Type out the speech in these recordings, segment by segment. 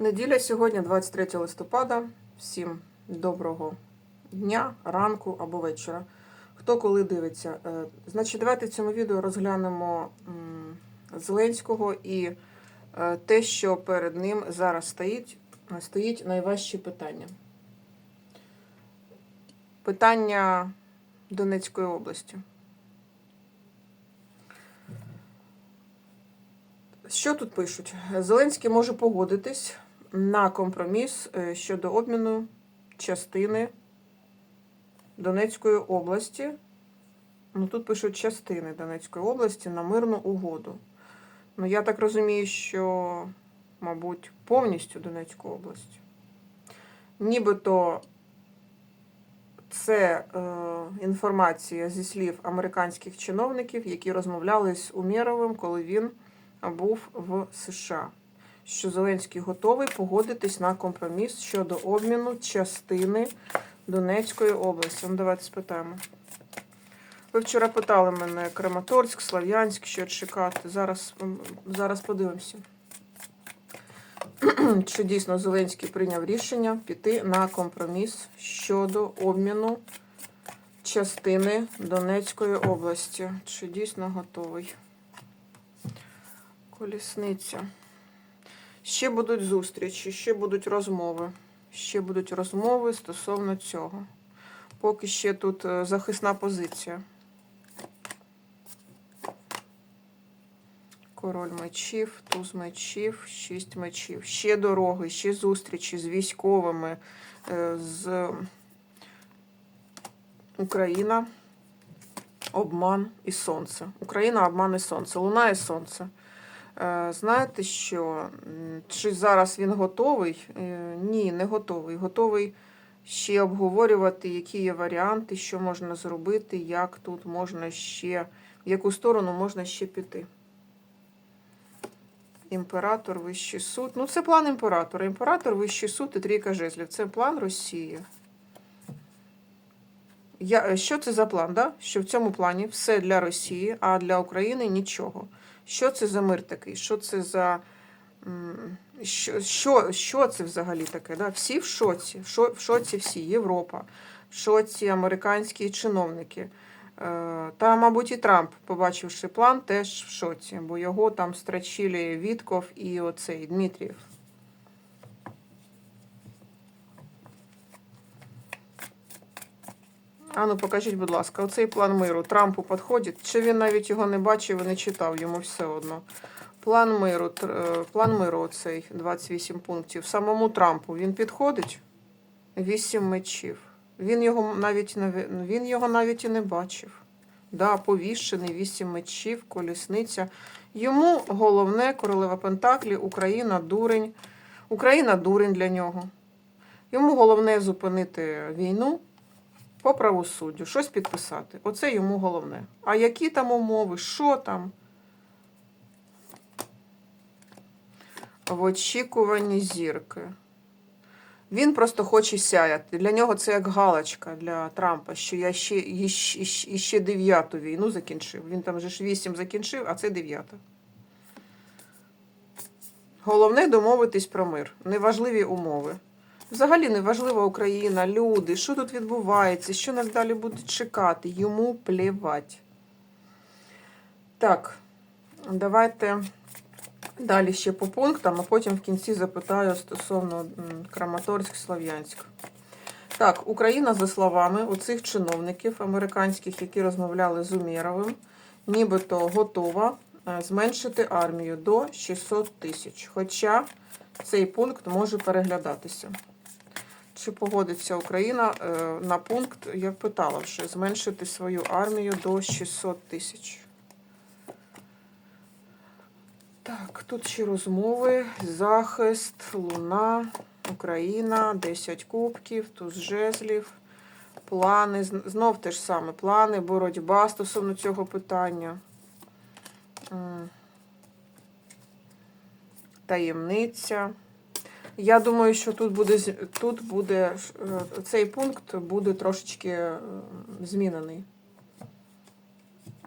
Неділя сьогодні, 23 листопада. Всім доброго дня, ранку або вечора. Хто коли дивиться. Е, Значить, давайте в цьому відео розглянемо Зеленського і е, те, що перед ним зараз стоїть, стоїть найважчі питання. Питання Донецької області. Що тут пишуть? Зеленський може погодитись на компроміс е, щодо обміну частини Донецької області. Ну, тут пишуть частини Донецької області на мирну угоду. Ну, я так розумію, що, мабуть, повністю Донецьку область. Нібито це е, інформація зі слів американських чиновників, які розмовляли з Умєровим, коли він був в США. Що Зеленський готовий погодитись на компроміс щодо обміну частини Донецької області. Ну, давайте спитаємо. Ви вчора питали мене Краматорськ, Слав'янськ, що чекати. Зараз, зараз подивимося. Чи дійсно Зеленський прийняв рішення піти на компроміс щодо обміну частини Донецької області? Чи дійсно готовий? Колісниця. Ще будуть зустрічі, ще будуть розмови. Ще будуть розмови стосовно цього. Поки ще тут е, захисна позиція. Король мечів, туз мечів, шість мечів. Ще дороги, ще зустрічі з військовими, е, з Україна, обман і сонце. Україна, обман і сонце. Луна і сонце. Е, Знаєте що? Чи зараз він готовий? Е, Ні, не готовий. Готовий ще обговорювати, які є варіанти, що можна зробити, як тут можна ще, в яку сторону можна ще піти. Імператор, Вищий суд. Ну, це план імператора. Імператор, Вищий суд і трійка жезлів. Це план Росії. Я, е, що це за план? Да? Що в цьому плані все для Росії, а для України нічого. Що це за мир такий? Що це за. Що, що, що це взагалі таке? Да? Всі в шоці. В шо- в шоці всі. Європа, в шоці американські чиновники. Е, Та, мабуть, і Трамп, побачивши план, теж в шоці, бо його там страчили Вітков і оцей Дмитрієв. А ну покажіть, будь ласка, оцей план миру Трампу підходить? Чи він навіть його не бачив і не читав, йому все одно. План миру, е, план миру оцей 28 пунктів. Самому Трампу він підходить? 8 мечів. Він його навіть він його навіть і не бачив. Да, повішений, 8 мечів, колісниця. Йому головне королева Пентаклі, Україна, дурень. Україна дурень для нього. Йому головне зупинити війну по правосуддю, щось підписати. Оце йому головне. А які там умови, що там? В очікуванні зірки. Він просто хоче сяяти. Для нього це як галочка для Трампа, що я ще, іще, іще, дев'яту війну закінчив. Він там вже ж вісім закінчив, а це дев'ята. Головне домовитись про мир. Неважливі умови. Взагалі неважлива Україна, люди, що тут відбувається, що нас далі будуть чекати. Йому плівать. Так, давайте далі ще по пунктам, а потім в кінці запитаю стосовно Краматорськ, Слов'янськ. Так, Україна, за словами оцих чиновників американських, які розмовляли з Умєровим, нібито готова е, зменшити армію до 600 тисяч. Хоча цей пункт може переглядатися. Чи погодиться Україна е, на пункт, я питала вже, зменшити свою армію до 600 тисяч. Так, тут ще розмови, захист, луна, Україна, 10 кубків, туз жезлів, плани, знов те ж саме, плани, боротьба стосовно цього питання. Таємниця. Я думаю, що тут буде тут буде е, цей пункт буде трошечки е, змінений.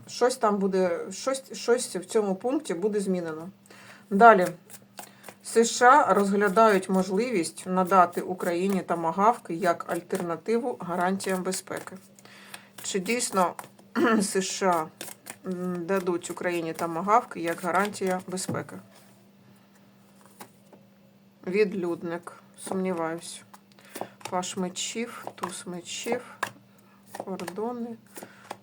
Щось там буде, щось, щось в цьому пункті буде змінено. Далі. США розглядають можливість надати Україні тамагавки як альтернативу гарантіям безпеки. Чи дійсно США дадуть Україні тамагавки як гарантія безпеки? Відлюдник. Сумніваюся. Паш мечів, туз мечів, кордони,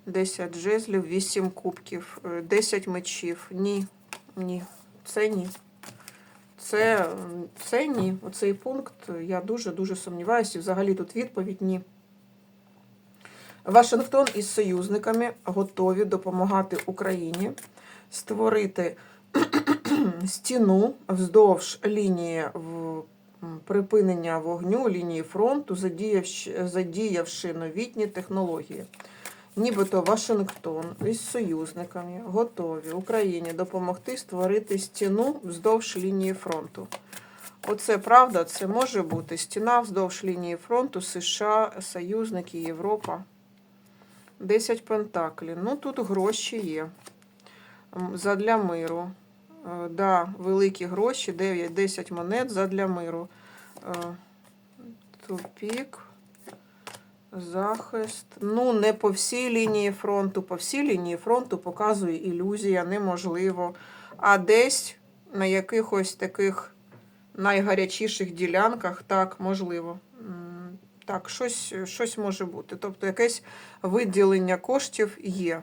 10 жезлів, 8 кубків, е, 10 мечів. Ні, ні, це ні. Це, це ні. Оцей пункт я дуже-дуже сумніваюся. І взагалі тут відповідь ні. Вашингтон із союзниками готові допомагати Україні створити стіну вздовж лінії припинення вогню, лінії фронту, задіявши, новітні технології. Нібито Вашингтон із союзниками готові Україні допомогти створити стіну вздовж лінії фронту. Оце правда, це може бути стіна вздовж лінії фронту США, союзники, Європа. 10 пентаклів. Ну тут гроші є. Задля миру. Е, Да, великі гроші, 9-10 монет задля миру. Е, Тупік. Захист. Ну, не по всій лінії фронту. По всій лінії фронту показує ілюзія, неможливо. А десь на якихось таких найгарячіших ділянках, так, можливо. Так, щось, щось може бути. Тобто якесь виділення коштів є.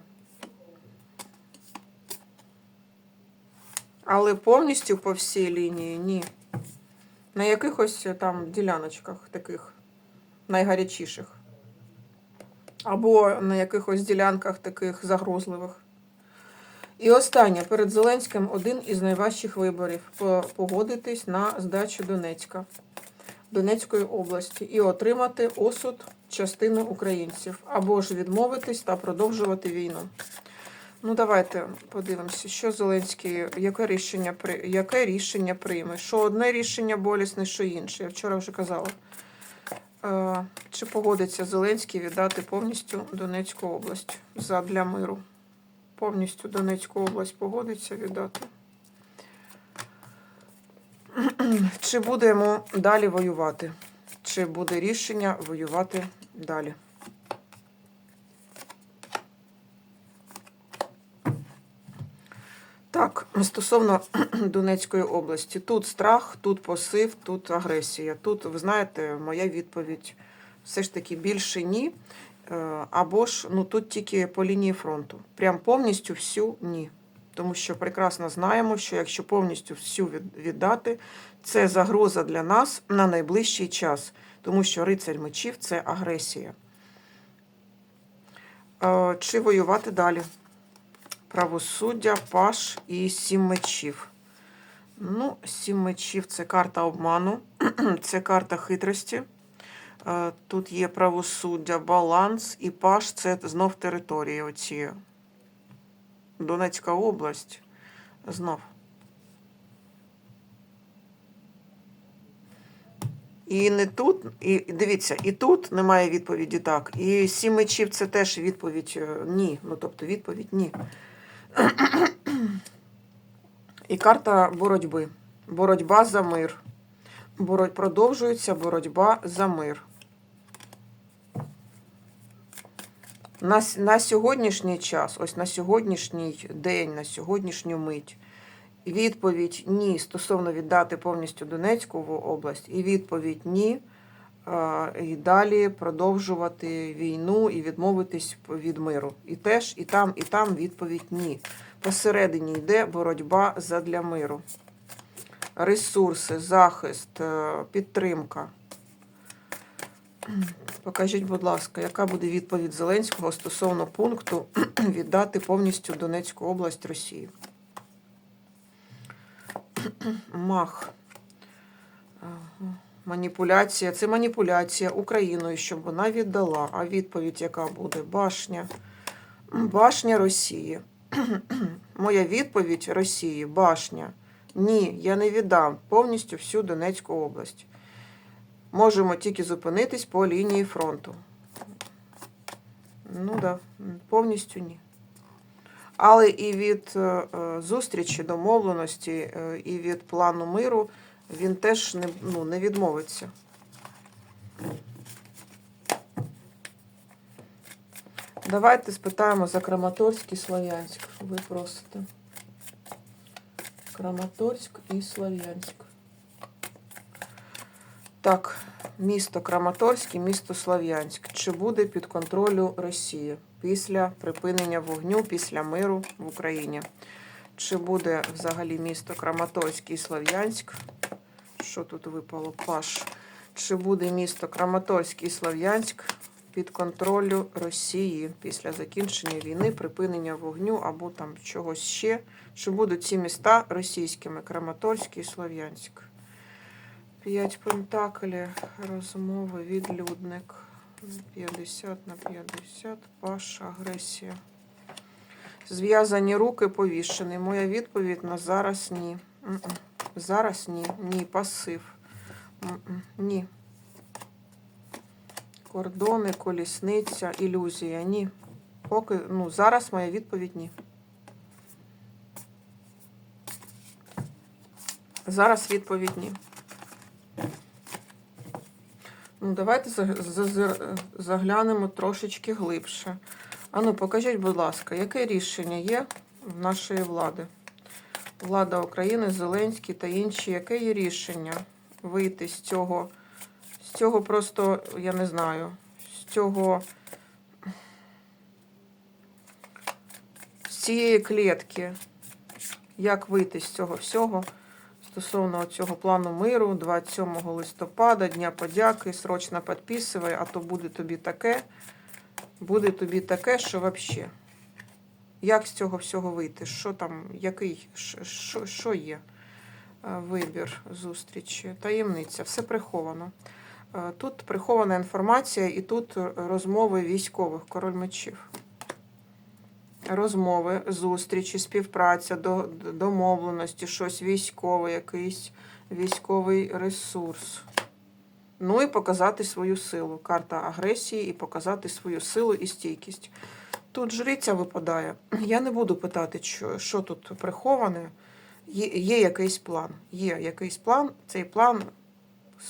Але повністю по всій лінії ні. На якихось там діляночках таких найгарячіших. Або на якихось ділянках таких загрозливих. І останнє перед Зеленським один із найважчих виборів погодитись на здачу Донецька, Донецької області і отримати осуд частини українців, або ж відмовитись та продовжувати війну. Ну, давайте подивимося, що Зеленський, яке рішення, яке рішення прийме. Що одне рішення болісне, що інше. Я вчора вже казала. Е, Чи погодиться Зеленський віддати повністю Донецьку область задля миру? Повністю Донецьку область погодиться віддати. Чи буде йому далі воювати? Чи буде рішення воювати далі? Так, стосовно Донецької області, тут страх, тут посив, тут агресія. Тут, ви знаєте, моя відповідь все ж таки більше ні. Е, Або ж ну тут тільки по лінії фронту. Прям повністю всю ні. Тому що прекрасно знаємо, що якщо повністю всю віддати, це загроза для нас на найближчий час. Тому що рицарь мечів це агресія. Е, Чи воювати далі? Правосуддя, паш і сім мечів. Ну, сім мечів це карта обману, це карта хитрості. Е, Тут є правосуддя, баланс і паш це знов території. Оці. Донецька область. Знов. І не тут, і дивіться, і тут немає відповіді так. І сім мечів це теж відповідь е, ні. Ну, тобто відповідь ні. І карта боротьби. Боротьба за мир. Боро- Продовжується боротьба за мир. На, на сьогоднішній час, ось на сьогоднішній день, на сьогоднішню мить, відповідь ні стосовно віддати повністю Донецьку область, і відповідь ні. І далі продовжувати війну і відмовитись від миру. І теж і там, і там відповідь ні. Посередині йде боротьба задля миру. Ресурси, захист, е, підтримка. Покажіть, будь ласка, яка буде відповідь Зеленського стосовно пункту віддати повністю Донецьку область Росії? Мах. Маніпуляція. Це маніпуляція Україною, щоб вона віддала. А відповідь, яка буде? Башня. Башня Росії. Моя відповідь Росії башня. Ні, я не віддам повністю всю Донецьку область. Можемо тільки зупинитись по лінії фронту. Ну так, да, повністю ні. Але і від е, е, зустрічі, домовленості, е, і від плану миру він теж не, ну, не відмовиться. Давайте спитаємо за Краматорськ і Слов'янськ. Ви просите. Краматорськ і Слов'янськ. Так, місто Краматорськ і місто Слов'янськ. Чи буде під контролю Росії після припинення вогню, після миру в Україні? Чи буде взагалі місто Краматорськ і Слов'янськ? Що тут випало? Паш. Чи буде місто Краматорськ і Слов'янськ під контролю Росії після закінчення війни, припинення вогню або там чогось ще? Чи будуть ці міста російськими Краматорськ і Слов'янськ? П'ять пентаклів, розмови, відлюдник. 50 на 50, паш, агресія. Зв'язані руки повішений. Моя відповідь на зараз ні. Зараз ні. Ні, пасив. Ні. Кордони, колісниця, ілюзія. Ні. Поки, ну, зараз моя відповідь ні. Зараз відповідь ні. Ну, давайте за- за- за- заглянемо трошечки глибше. Ану, покажіть, будь ласка, яке рішення є в нашої влади? Влада України, Зеленський та інші, яке є рішення вийти з цього, з цього просто, я не знаю, з цього, з цієї клітки, як вийти з цього всього? Стосовно цього плану миру 27 листопада, Дня подяки, срочно підписуй, а то буде тобі таке, буде тобі таке, що взагалі. Як з цього всього вийти? Що там, який, що- що, є? Е, Вибір зустрічі, таємниця, все приховано. Е, Тут прихована інформація і тут розмови військових, король мечів. Розмови, зустрічі, співпраця, домовленості, щось військове, якийсь військовий ресурс. Ну і показати свою силу. Карта агресії і показати свою силу і стійкість. Тут жриця випадає. Я не буду питати, що, що тут приховане. Є, є якийсь план. Є якийсь план. Цей план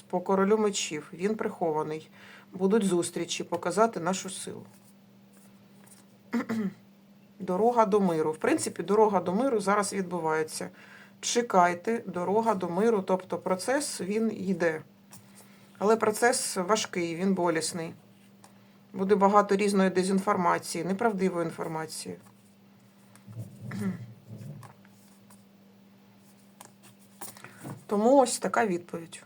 по королю мечів. Він прихований. Будуть зустрічі, показати нашу силу. Дорога до миру. В принципі, дорога до миру зараз відбувається. Чекайте, дорога до миру, тобто процес він йде. Але процес важкий, він болісний. Буде багато різної дезінформації, неправдивої інформації. Тому ось така відповідь.